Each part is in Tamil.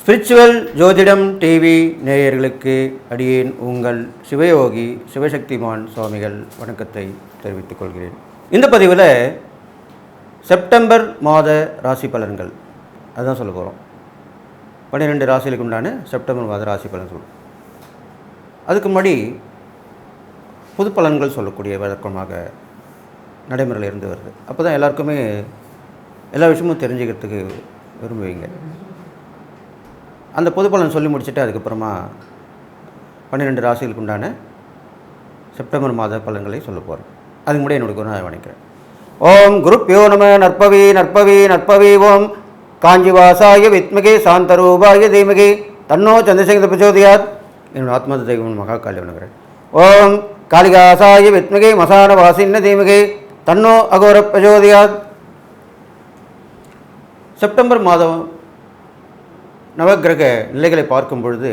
ஸ்பிரிச்சுவல் ஜோதிடம் டிவி நேயர்களுக்கு அடியேன் உங்கள் சிவயோகி சிவசக்திமான் சுவாமிகள் வணக்கத்தை தெரிவித்துக் கொள்கிறேன். இந்த பதிவில் செப்டம்பர் மாத ராசி பலன்கள். அதுதான் சொல்ல போகிறோம் பன்னிரெண்டு ராசிகளுக்கு உண்டான செப்டம்பர் மாத ராசி பலன் சொல்லும் அதுக்கு முன்னாடி புது பலன்கள் சொல்லக்கூடிய வழக்கமாக நடைமுறையில் இருந்து வருது. அப்போ தான் எல்லாருக்குமே எல்லா விஷயமும் தெரிஞ்சுக்கிறதுக்கு விரும்புவீங்க. அந்த பொது பலன் சொல்லி முடிச்சுட்டு அதுக்கப்புறமா பன்னிரெண்டு ராசிகளுக்கு உண்டான செப்டம்பர் மாத பலன்களை சொல்ல போகிறேன் அதுக்கு முன்னாடி என்னோட குரு வணக்கிறேன் ஓம் குருப்பியோ நம நற்பவி நற்பவி நற்பவி ஓம். காஞ்சிவாசாய வித்மகே சாந்தரூபாய தீமகே தன்னோ சந்திரசேகர பிரச்சோதியாத். என்னோட ஆத்மத தெய்வம் மகா காளி வணங்குறேன் ஓம் காளிகாசாய வித்மகே மசான வாசின்ன தீமகே தன்னோ அகோர பிரச்சோதியாத் செப்டம்பர் மாதம் நவக்கிரக நிலைகளை பார்க்கும் பொழுது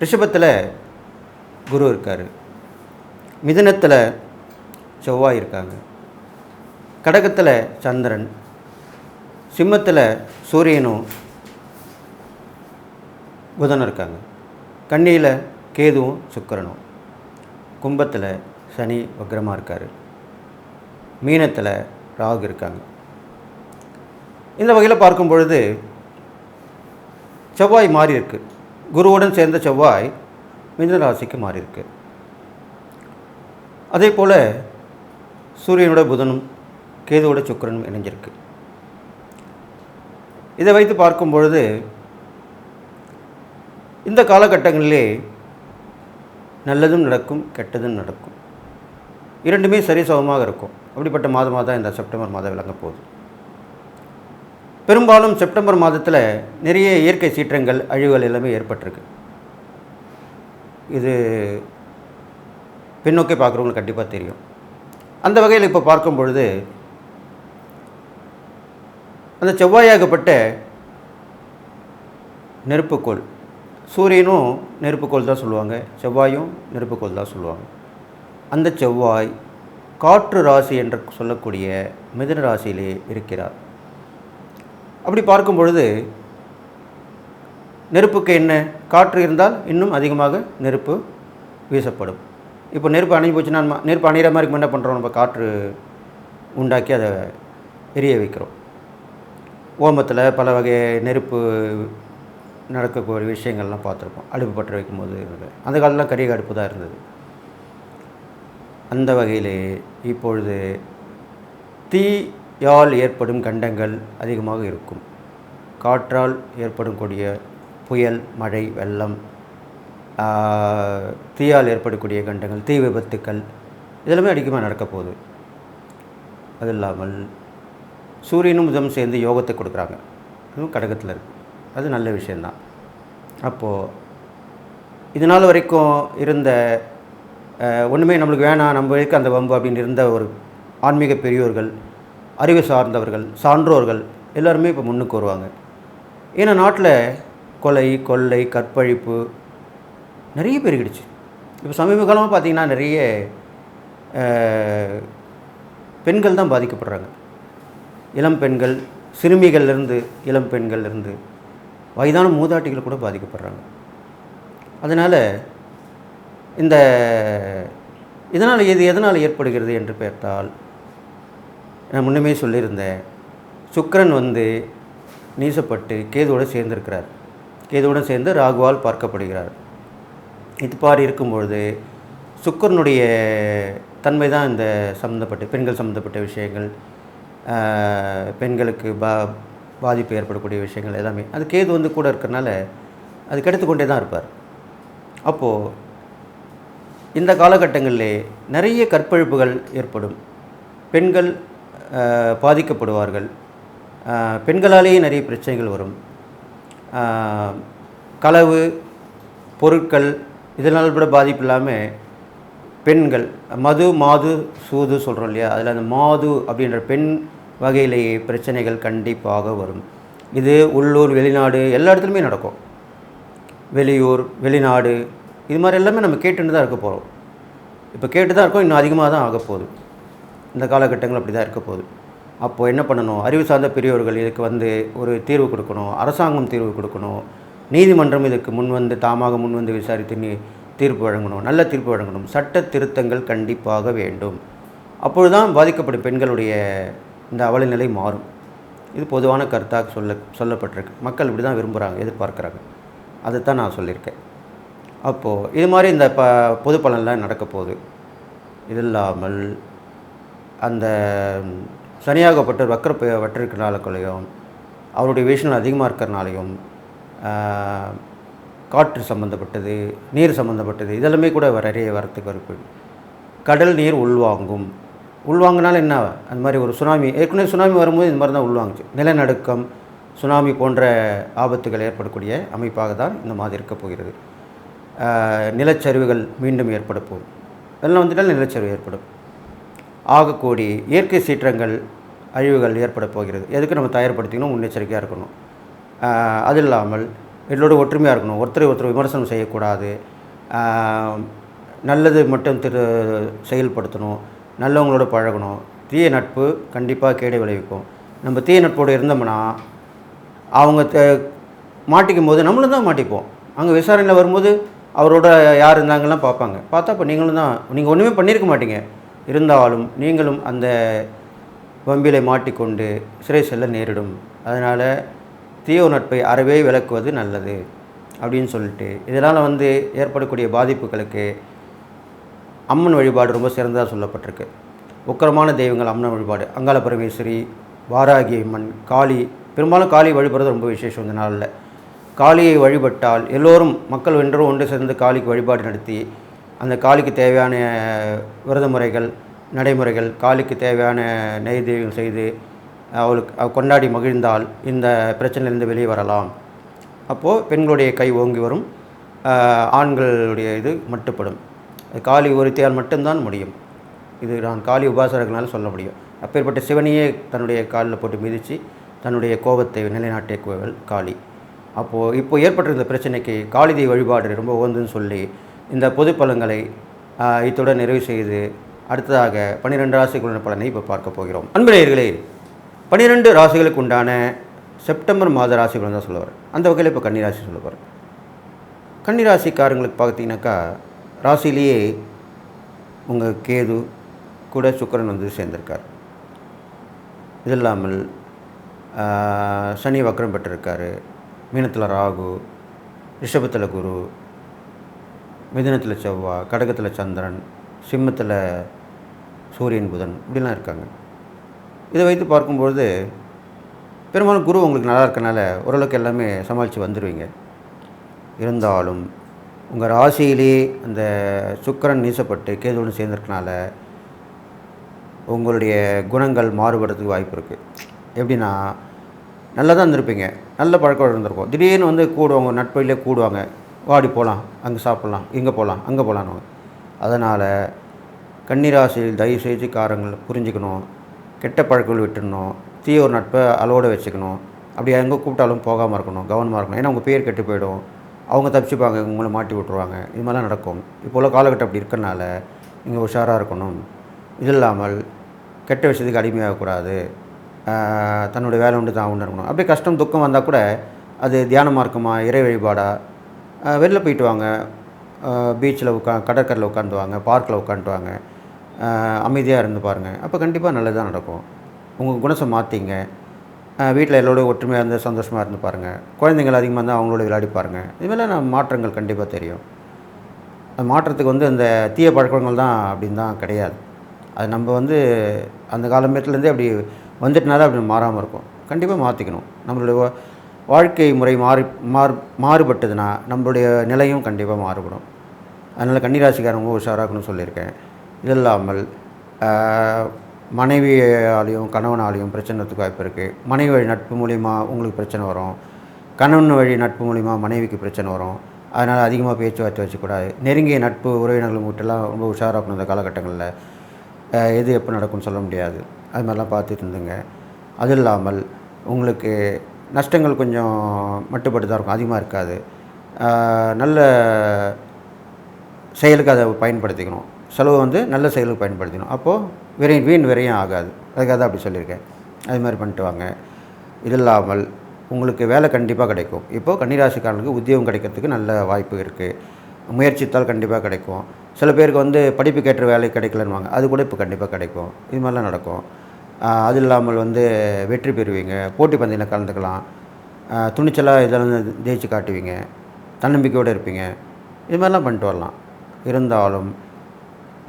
ரிஷபத்தில் குரு இருக்கார் மிதுனத்தில் செவ்வாய் இருக்காங்க கடகத்தில் சந்திரன் சிம்மத்தில் சூரியனும் புதனும் இருக்காங்க கண்ணியில் கேதுவும் சுக்கிரனும் கும்பத்தில் சனி வக்ரமாக இருக்கார். மீனத்தில் ராகு இருக்காங்க. இந்த வகையில் பார்க்கும் பொழுது செவ்வாய் மாறி இருக்கு. குருவுடன் சேர்ந்த செவ்வாய் மிதுன ராசிக்கு மாறி இருக்கு. அதே போல் சூரியனோட புதனும் கேதுவோட சுக்கரனும் இணைஞ்சிருக்கு. இதை வைத்து பார்க்கும் பொழுது இந்த காலகட்டங்களிலே நல்லதும் நடக்கும் கெட்டதும் நடக்கும். இரண்டுமே சரிசமமாக இருக்கும். அப்படிப்பட்ட மாதமாக தான் இந்த செப்டம்பர் மாதம் விளங்க போகுது. பெரும்பாலும் செப்டம்பர் மாதத்தில் நிறைய இயற்கை சீற்றங்கள் அழிவுகள் எல்லாமே ஏற்பட்டிருக்கு. இது பின்னோக்கி பார்க்குறவங்களுக்கு கண்டிப்பாக தெரியும். அந்த வகையில் இப்போ பார்க்கும் பொழுது அந்த செவ்வாயாகப்பட்ட நெருப்புக்கோள் சூரியனும் நெருப்புக்கோள் தான் சொல்லுவாங்க செவ்வாயும் நெருப்புக்கோள் தான் சொல்லுவாங்க. அந்த செவ்வாய் காற்று ராசி என்று சொல்லக்கூடிய மிதுன ராசியிலே இருக்கிறார். அப்படி பார்க்கும் பொழுது நெருப்புக்கு என்ன? காற்று இருந்தால் இன்னும் அதிகமாக நெருப்பு வீசப்படும். இப்போ நெருப்பு அணைஞ்சு போச்சுன்னா நம்ம நெருப்பு அணையிற மாதிரி என்ன பண்ணுறோம் நம்ம காற்று உண்டாக்கி அதை எரிய வைக்கிறோம். ஓமத்தில் பல வகை நெருப்பு நடக்கக்கூடிய விஷயங்கள்லாம் பார்த்துருப்போம். அடுப்பு பற்ற வைக்கும்போது அந்த காலத்தில் கரிய அடுப்பு தான் இருந்தது. அந்த வகையிலே இப்பொழுது தீயால் ஏற்படும் கண்டங்கள் அதிகமாக இருக்கும். காற்றால் ஏற்படக்கூடிய புயல் மழை வெள்ளம் தீயால் ஏற்படக்கூடிய கண்டங்கள் தீ விபத்துக்கள் இதெல்லாமே அதிகமாக நடக்க போகுது. அது இல்லாமல் சூரியனும் புதம் சேர்ந்து யோகத்தை கொடுக்குறாங்க. அதுவும் கடகத்தில் இருக்குது அது நல்ல விஷயந்தான். அப்போது இது நாள் வரைக்கும் இருந்த ஒன்றுமே நம்மளுக்கு வேணாம். நம்ம இருக்க அந்த வம்பு அப்படின்னு இருந்த ஒரு ஆன்மீக பெரியோர்கள் அறிவு சார்ந்தவர்கள் சான்றோர்கள் எல்லாருமே இப்போ முன்னுக்கு வருவாங்க. ஏன்னா நாட்டில் கொலை கொள்ளை கற்பழிப்பு நிறைய பெருகிடுச்சு. இப்போ சமீப காலமாக பார்த்திங்கன்னா நிறைய பெண்கள் தான் பாதிக்கப்படுறாங்க. இளம் பெண்கள் சிறுமிகள்லேருந்து இளம் பெண்கள்லேருந்து வயதான மூதாட்டிகள் கூட பாதிக்கப்படுறாங்க. அதனால் இந்த இதனால் இது எதனால் ஏற்படுகிறது என்று பார்த்தால் நான் முன்னமே சொல்லியிருந்தேன் சுக்கரன் வந்து நீசப்பட்டு கேதுவோடு சேர்ந்திருக்கிறார். கேதுவுடன் சேர்ந்து ராகுவால் பார்க்கப்படுகிறார். இது பாரி இருக்கும்பொழுது சுக்கரனுடைய தன்மை தான் இந்த சம்மந்தப்பட்ட பெண்கள் சம்மந்தப்பட்ட விஷயங்கள் பெண்களுக்கு பா பாதிப்பு ஏற்படக்கூடிய விஷயங்கள் எல்லாமே. அது கேது வந்து கூட இருக்கிறனால அது கெடுத்து கொண்டே தான் இருப்பார். அப்போது இந்த காலகட்டங்களிலே நிறைய கற்பழிப்புகள் ஏற்படும். பெண்கள் பாதிக்கப்படுவார்கள். பெண்களாலேயே நிறைய பிரச்சனைகள் வரும். களவு பொருட்கள் இதனால் கூட பாதிப்பு இல்லாமல் பெண்கள் மது மாது சூது சொல்கிறோம் இல்லையா? அதில் அந்த மாது அப்படின்ற பெண் வகையிலேயே பிரச்சனைகள் கண்டிப்பாக வரும். இது உள்ளூர் வெளிநாடு எல்லா இடத்துலையுமே நடக்கும். வெளியூர் வெளிநாடு இது மாதிரி எல்லாமே நம்ம கேட்டுன்னு தான் இருக்க போகிறோம் இப்போ கேட்டு தான் இருக்கோம் இன்னும் அதிகமாக தான் ஆக போகுது. இந்த காலகட்டங்கள் அப்படி தான் இருக்க போகுது. அப்போது என்ன பண்ணணும்? அறிவு சார்ந்த பெரியவர்கள் இதுக்கு வந்து ஒரு தீர்வு கொடுக்கணும் அரசாங்கம் தீர்வு கொடுக்கணும் நீதிமன்றம் இதுக்கு முன் வந்து தாமாக முன் வந்து விசாரித்து நீ தீர்ப்பு வழங்கணும் நல்ல தீர்ப்பு வழங்கணும். சட்ட திருத்தங்கள் கண்டிப்பாக வேண்டும். அப்பொழுதுதான் பாதிக்கப்படும் பெண்களுடைய இந்த அவல நிலை மாறும். இது பொதுவான கருத்தாக சொல்ல சொல்லப்பட்டிருக்கு. மக்கள் இப்படி தான் விரும்புகிறாங்க எதிர்பார்க்குறாங்க. அதைத்தான் நான் சொல்லியிருக்கேன். அப்போது இது மாதிரி இந்த ப பொது பலனெலாம் நடக்க போகுது. இது இல்லாமல் அந்த சனியாகப்பட்ட வக்கர ப- அவருடைய விஷயம் அதிகமாக இருக்கிறனாலையும் காற்று சம்மந்தப்பட்டது நீர் சம்மந்தப்பட்டது இதெல்லாமே கூட நிறைய வரத்துக்கு இருக்கு கடல் நீர் உள்வாங்கும். உள்வாங்கினாலும் என்ன? அந்த மாதிரி ஒரு சுனாமி ஏற்கனவே சுனாமி வரும்போது இந்த மாதிரி தான் உள்வாங்குச்சு. நிலநடுக்கம் சுனாமி போன்ற ஆபத்துகள் ஏற்படக்கூடிய அமைப்பாக தான் இந்த மாதிரி இருக்க போகிறது. நிலச்சரிவுகள் மீண்டும் ஏற்பட வெள்ளம் வந்துட்டால் நிலச்சரிவு ஏற்படும். ஆகக்கூடி இயற்கை சீற்றங்கள் அழிவுகள் ஏற்பட போகிறது. எதுக்கு நம்ம தயார்படுத்திக்கணும்? முன்னெச்சரிக்கையாக இருக்கணும். அது இல்லாமல் எல்லோரும் ஒற்றுமையாக இருக்கணும். ஒருத்தரை ஒருத்தர் விமர்சனம் செய்யக்கூடாது. நல்லது மட்டும் திரு செயல்படுத்தணும். நல்லவங்களோட பழகணும். தீய நட்பு கண்டிப்பாக கேடு விளைவிக்கும். நம்ம தீய நட்போடு இருந்தோம்னா அவங்க த- மாட்டிக்கும் போது நம்மளும் தான் மாட்டிப்போம். அங்கே விசாரணையில் வரும்போது அவரோட யார் இருந்தாங்கலாம் பார்ப்பாங்க. பார்த்தா இப்போ நீங்களும் தான் நீங்கள் ஒன்றுமே பண்ணியிருக்க மாட்டீங்க. இருந்தாலும் நீங்களும் அந்த வம்பிலை மாட்டிக்கொண்டு சிறை செல்ல நேரிடும். அதனால் தீய நட்பை அறவே விளக்குவது நல்லது அப்படின்னு சொல்லிட்டு. இதனால் வந்து ஏற்படக்கூடிய பாதிப்புகளுக்கு அம்மன் வழிபாடு ரொம்ப சிறந்ததாக சொல்லப்பட்டிருக்கு. உக்கரமான தெய்வங்கள் அம்மன் வழிபாடு. அங்காள பரமேஸ்வரி வாராகி அம்மன் காளி. பெரும்பாலும் காளி வழிபடுறது ரொம்ப விசேஷம் இந்த நாளில். காளியை வழிபட்டால் எல்லோரும் மக்கள் வென்றும் ஒன்று சேர்ந்து காளிக்கு வழிபாடு நடத்தி அந்த காளிக்கு தேவையான விரத முறைகள் நடைமுறைகள் காளிக்கு தேவையான நெய்தீகம் செய்து அவளுக்கு கொண்டாடி மகிழ்ந்தால் இந்த பிரச்சனையிலிருந்து வெளியே வரலாம். அப்போது பெண்களுடைய கை ஓங்கி வரும். ஆண்களுடைய இது மட்டுப்படும். காளி ஒருத்தியால் மட்டும்தான் முடியும். இது நான் காளி உபாசகர்களால் சொல்ல முடியும். அப்பேற்பட்ட சிவனையே தன்னுடைய காலில் போட்டு மிதித்து தன்னுடைய கோபத்தை நிலைநாட்டிய கோவில் காளி. அப்போது இப்போ ஏற்பட்டிருந்த பிரச்சனைக்கு காளிதை வழிபாடு ரொம்ப உகந்துன்னு சொல்லி இந்த பொது பலன்களை இத்துடன் நிறைவு செய்து அடுத்ததாக பன்னிரெண்டு ராசிகளுடைய பலனை இப்போ பார்க்க போகிறோம். அன்புநேயர்களே பன்னிரெண்டு ராசிகளுக்கு உண்டான செப்டம்பர் மாத ராசிகள் தான் சொல்லுவார் அந்த வகையில் இப்போ கன்னிராசி சொல்லுவார் கன்னிராசிக்காரங்களுக்கு பார்த்தீங்கன்னாக்கா ராசிலேயே உங்கள் கேது கூட சுக்கிரன் வந்து சேர்ந்திருக்கார். இது இல்லாமல் சனி வக்கரம் பெற்றிருக்காரு. மீனத்தில் ராகு ரிஷபத்தில் குரு மிதுனத்தில் செவ்வாய் கடகத்தில் சந்திரன் சிம்மத்தில் சூரியன் புதன் இப்படிலாம் இருக்காங்க. இதை வைத்து பார்க்கும்பொழுது பெரும்பாலும் குரு உங்களுக்கு நல்லா இருக்கனால ஓரளவுக்கு எல்லாமே சமாளித்து வந்துடுவீங்க இருந்தாலும் உங்கள் ராசியிலே அந்த சுக்கரன் நீசப்பட்டு கேதுவுடன் சேர்ந்திருக்கனால உங்களுடைய குணங்கள் மாறுபடுறதுக்கு வாய்ப்பு இருக்குது எப்படின்னா நல்லா தான் இருந்திருப்பீங்க. நல்ல பழக்கம் இருந்திருக்கும். திடீர்னு வந்து கூடுவாங்க நட்பையிலே கூடுவாங்க. வாடி போகலாம் அங்கே சாப்பிட்லாம் இங்கே போகலாம் அங்கே போகலான்னு அதனால் கன்னிராசியில் தயவு செய்து காரங்கள் புரிஞ்சுக்கணும். கெட்ட பழக்கங்கள் விட்டுடணும் தீய ஒரு நட்பை அளவோட வச்சுக்கணும். அப்படி எங்கே கூப்பிட்டாலும் போகாமல் இருக்கணும் கவனமாக இருக்கணும். ஏன்னா உங்கள் பேர் கெட்டு போயிடும். அவங்க தப்பிச்சுப்பாங்க உங்களை மாட்டி விட்ருவாங்க இது மாதிரிலாம் நடக்கும். இப்போ உள்ள காலகட்டம் அப்படி இருக்கறனால நீங்கள் உஷாராக இருக்கணும். இது இல்லாமல் கெட்ட விஷயத்துக்கு அடிமையாகக்கூடாது. தன்னுடைய வேலை உண்டு தான் உணரணும் அப்படியே கஷ்டம் துக்கம் வந்தால் கூட அது தியானமாக இருக்குமா இறை வழிபாடாக வெளில போயிட்டு வாங்க. பீச்சில் உட்கா கடற்கரையில் உட்காந்து வாங்க பார்க்கில் உட்காந்துவாங்க வாங்க. அமைதியாக இருந்து பாருங்கள் அப்போ கண்டிப்பாக நல்லதாக நடக்கும். உங்கள் குணத்தை மாற்றிங்க வீட்டில் எல்லோரும் ஒற்றுமையாக இருந்து சந்தோஷமாக இருந்து பாருங்கள் குழந்தைங்கள் அதிகமாக இருந்தால் அவங்களோட விளையாடி பாருங்கள் இதுமாதிரி நான் மாற்றங்கள் கண்டிப்பாக தெரியும். அந்த மாற்றத்துக்கு வந்து அந்த தீய பழக்கங்கள் தான் அப்படின்னு தான் கிடையாது. அது நம்ம வந்து அந்த காலமேட்டிலேருந்தே அப்படி வந்துட்டனால அப்படி மாறாமல் இருக்கும். கண்டிப்பாக மாற்றிக்கணும் நம்மளுடைய வா- வாழ்க்கை முறை மாறி மாறு மாறுபட்டதுன்னா நம்மளுடைய நிலையும் கண்டிப்பாக மாறுபடும். அதனால் கன்னிராசிக்காரங்க உஷாராகணும்னு சொல்லியிருக்கேன். இது இல்லாமல் மனைவியாலையும் கணவனாலையும் பிரச்சனைக்கு வாய்ப்பு இருக்குது மனைவி வழி நட்பு மூலிமா உங்களுக்கு பிரச்சனை வரும். கணவன் வழி நட்பு மூலிமா மனைவிக்கு பிரச்சனை வரும். அதனால் அதிகமாக பேச்சுவார்த்தை வச்சுக்கூடாது. நெருங்கிய நட்பு உறவினர்கள் மட்டும்லாம் ரொம்ப உஷாராகணும் இந்த காலகட்டங்களில். எது எப்போ நடக்கும்னு சொல்ல முடியாது. அது மாதிரிலாம் பார்த்துட்டு இருந்துங்க. அது இல்லாமல் உங்களுக்கு நஷ்டங்கள் கொஞ்சம் மட்டுப்பட்டு தான் இருக்கும் அதிகமாக இருக்காது. நல்ல செயலுக்கு அதை பயன்படுத்திக்கணும். செலவு வந்து நல்ல செயலுக்கு பயன்படுத்திக்கணும். அப்போது விரை வீண் விரையும் ஆகாது. அதுக்காக தான் அப்படி சொல்லியிருக்கேன். அது மாதிரி பண்ணிட்டு வாங்க. இது இல்லாமல் உங்களுக்கு வேலை கண்டிப்பாக கிடைக்கும். இப்போது கன்னிராசிக்காரனுக்கு உத்தியோகம் கிடைக்கிறதுக்கு நல்ல வாய்ப்பு இருக்குது முயற்சித்தால் கண்டிப்பாக கிடைக்கும். சில பேருக்கு வந்து படிப்புக்கேற்ற வேலை கிடைக்கலன்னுவாங்க. அது கூட இப்போ கண்டிப்பாக கிடைக்கும். இது மாதிரிலாம் நடக்கும். அது இல்லாமல் வந்து வெற்றி பெறுவீங்க. போட்டி பந்தயத்தில் கலந்துக்கலாம். துணிச்சலாக இதெல்லாம் ஜெயிச்சு காட்டுவீங்க. தன்னம்பிக்கையோடு இருப்பீங்க. இது மாதிரிலாம் பண்ணிட்டு வரலாம். இருந்தாலும்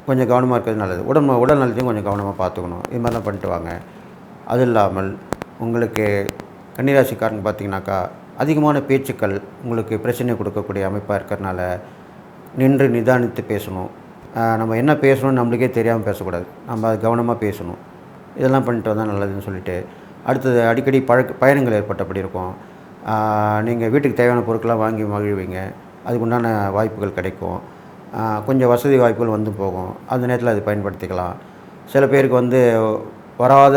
கொஞ்சம் கவனமாக இருக்கிறது நல்லது. உடம்பு உடல் நலத்தையும் கொஞ்சம் கவனமாக பார்த்துக்கணும். இது மாதிரிலாம் பண்ணிட்டு வாங்க. அது இல்லாமல் உங்களுக்கு கன்னிராசிக்காரங்க பார்த்தீங்கன்னாக்கா அதிகமான பேச்சுக்கள் உங்களுக்கு பிரச்சனை கொடுக்கக்கூடிய அமைப்பாக இருக்கிறனால நின்று நிதானித்து பேசணும். நம்ம என்ன பேசணும்னு நம்மளுக்கே தெரியாமல் பேசக்கூடாது. நம்ம அது கவனமாக பேசணும். இதெல்லாம் பண்ணிட்டு வந்தால் நல்லதுன்னு சொல்லிட்டு அடுத்தது அடிக்கடி பழக்க பயணங்கள் ஏற்பட்டபடி இருக்கும். நீங்கள் வீட்டுக்கு தேவையான பொருட்கள்லாம் வாங்கி மகிழ்வீங்க. அதுக்கு உண்டான வாய்ப்புகள் கிடைக்கும். கொஞ்சம் வசதி வாய்ப்புகள் வந்து போகும். அந்த நேரத்தில் அது பயன்படுத்திக்கலாம். சில பேருக்கு வந்து வராத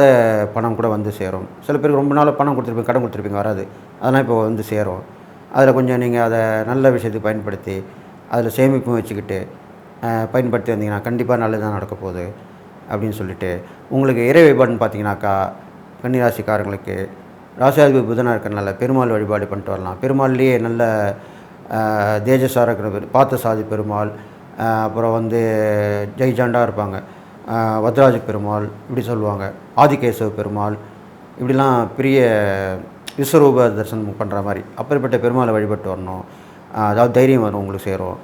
பணம் கூட வந்து சேரும். சில பேருக்கு ரொம்ப நாள் பணம் கொடுத்துருப்பீங்க கடன் கொடுத்துருப்பீங்க வராது. அதெல்லாம் இப்போ வந்து சேரும். அதில் கொஞ்சம் நீங்கள் அதை நல்ல விஷயத்துக்கு பயன்படுத்தி அதில் சேமிப்பும் வச்சுக்கிட்டு பயன்படுத்தி வந்தீங்கன்னா கண்டிப்பாக நல்லதாக நடக்க போகுது அப்படின்னு சொல்லிட்டு உங்களுக்கு இறை வழிபாடுன்னு பார்த்தீங்கன்னாக்கா கன்னிராசிக்காரங்களுக்கு ராசியாதிபதி புதனாக இருக்கிறனால பெருமாள் வழிபாடு பண்ணிட்டு வரலாம். பெருமாள்லேயே நல்ல ஆஹ், தேஜஸாக இருக்கிற பார்த்த சாதி பெருமாள் அப்புறம் வந்து ஜெய்ஜாண்டாக இருப்பாங்க. வத்ராஜ பெருமாள் இப்படி சொல்லுவாங்க. ஆதிகேசவ பெருமாள் இப்படிலாம் பெரிய விஸ்வரூப தரிசனம் பண்ணுற மாதிரி அப்படிப்பட்ட பெருமாளை வழிபட்டு வரணும். அதாவது தைரியம் வரும் உங்களுக்கு சேரும்.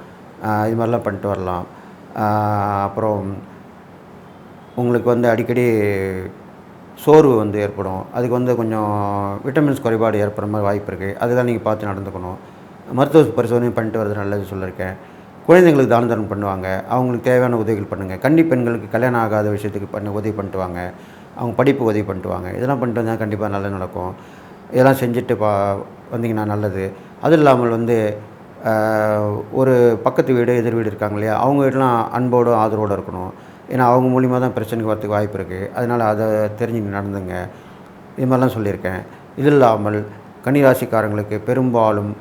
இது மாதிரிலாம் பண்ணிட்டு வரலாம். அப்புறம் உங்களுக்கு வந்து அடிக்கடி சோர்வு வந்து ஏற்படும். அதுக்கு வந்து கொஞ்சம் விட்டமின்ஸ் குறைபாடு ஏற்படுற மாதிரி வாய்ப்பு இருக்குது அதெல்லாம் நீங்கள் பார்த்து நடந்துக்கணும். மருத்துவ பரிசோதனை பண்ணிட்டு வரது நல்லது சொல்லியிருக்கேன். குழந்தைங்களுக்கு தான தர்மம் பண்ணுவாங்க. அவங்களுக்கு தேவையான உதவிகள் பண்ணுங்கள் கன்னி பெண்களுக்கு கல்யாணம் ஆகாத விஷயத்துக்கு பண்ண உதவி பண்ணிட்டுவாங்க அவங்க படிப்பு உதவி பண்ணிட்டு வாங்க. இதெல்லாம் பண்ணிட்டு வந்தால் கண்டிப்பாக நல்லது நடக்கும். இதெல்லாம் செஞ்சுட்டு பா வந்தீங்கன்னா நல்லது. அதுவும் இல்லாமல் வந்து ஒரு பக்கத்து வீடு எதிர் வீடு இருக்காங்க இல்லையா? அவங்க வீடெலாம் அன்போடு ஆதரவோடு இருக்கணும். ஏன்னா அவங்க மூலிமா தான் பிரச்சனைக்கு வரத்துக்கு வாய்ப்பு இருக்குது அதனால் அதை தெரிஞ்சு நடந்துங்க. இது மாதிரிலாம் சொல்லியிருக்கேன். இது இல்லாமல் கன்னிராசிக்காரங்களுக்கு பெரும்பாலும்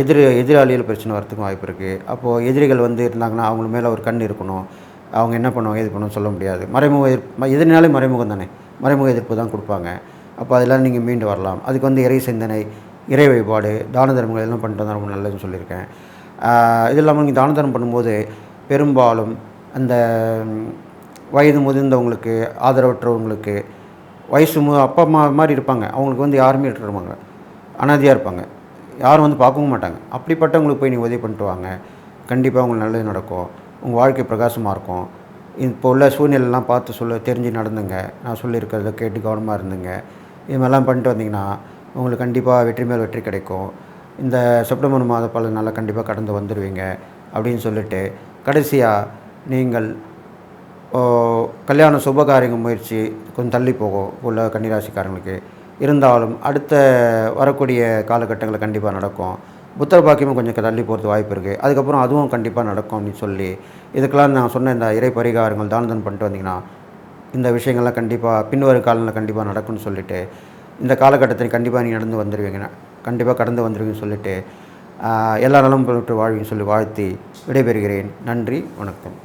எதிர் எதிராளிகள் பிரச்சனை வரத்துக்கும் வாய்ப்பு இருக்குது அப்போது எதிரிகள் வந்து இருந்தாங்கன்னா அவங்க மேலே ஒரு கண் இருக்கணும். அவங்க என்ன பண்ணுவாங்க எது பண்ணுவோம் சொல்ல முடியாது. மறைமுக எதிர்ப்பு எதிரினாலே மறைமுகம் தானே? மறைமுக எதிர்ப்பு தான் கொடுப்பாங்க. அப்போ அதெல்லாம் நீங்கள் மீண்டு வரலாம். அதுக்கு வந்து இறை சிந்தனை இறை வழிபாடு தான தர்மங்கள் எல்லாம் பண்ணிட்டு வந்தால் ரொம்ப நல்லதுன்னு சொல்லியிருக்கேன். இது இல்லாமல் நீங்கள் தான தர்மம் பண்ணும்போது பெரும்பாலும் அந்த வயது முதிர்ந்தவங்களுக்கு ஆதரவற்றவங்களுக்கு வயசு மு அப்பா அம்மா மாதிரி இருப்பாங்க. அவங்களுக்கு வந்து யாருமே இருப்பாங்க அனாதியாக இருப்பாங்க. யாரும் வந்து பார்க்கவும் மாட்டாங்க. அப்படிப்பட்டவங்களுக்கு போய் நீங்கள் உதவி பண்ணிட்டு வாங்க. கண்டிப்பாக உங்களுக்கு நல்லது நடக்கும். உங்கள் வாழ்க்கை பிரகாசமாக இருக்கும். இப்போ உள்ள சூழ்நிலைலாம் பார்த்து சொல்ல தெரிஞ்சு நடந்துங்க. நான் சொல்லியிருக்கிறத கேட்டு கவனமாக இருந்துங்க. இது மாதிரிலாம் பண்ணிட்டு வந்தீங்கன்னா உங்களுக்கு கண்டிப்பாக வெற்றி மேல் வெற்றி கிடைக்கும். இந்த செப்டம்பர் மாத பலன் நல்லா கண்டிப்பாக கடந்து வந்துடுவீங்க அப்படின்னு சொல்லிட்டு கடைசியாக நீங்கள் கல்யாண சுபகாரியங்க முயற்சி கொஞ்சம் தள்ளி போகும் உள்ள கன்னிராசிக்காரங்களுக்கு. இருந்தாலும் அடுத்த வரக்கூடிய காலகட்டங்களில் கண்டிப்பாக நடக்கும். புத்தர பாக்கியமும் கொஞ்சம் தள்ளி போகிறது வாய்ப்பு இருக்குது அதுக்கப்புறம் அதுவும் கண்டிப்பாக நடக்கும் அப்படின்னு சொல்லி இதுக்கெல்லாம் நான் சொன்ன இந்த இறை பரிகாரங்கள் தானதன் பண்ணிட்டு வந்தீங்கன்னா இந்த விஷயங்கள்லாம் கண்டிப்பாக பின்வரும் காலங்களில் கண்டிப்பாக நடக்கும்னு சொல்லிட்டு இந்த காலகட்டத்தில் கண்டிப்பாக நீங்கள் நடந்து வந்துடுவீங்க கண்டிப்பாக கடந்து வந்துடுவீங்கன்னு சொல்லிட்டு எல்லா நலம் பெற்று வாழ்வின்னு சொல்லி வாழ்த்தி விடைபெறுகிறேன். நன்றி வணக்கம்.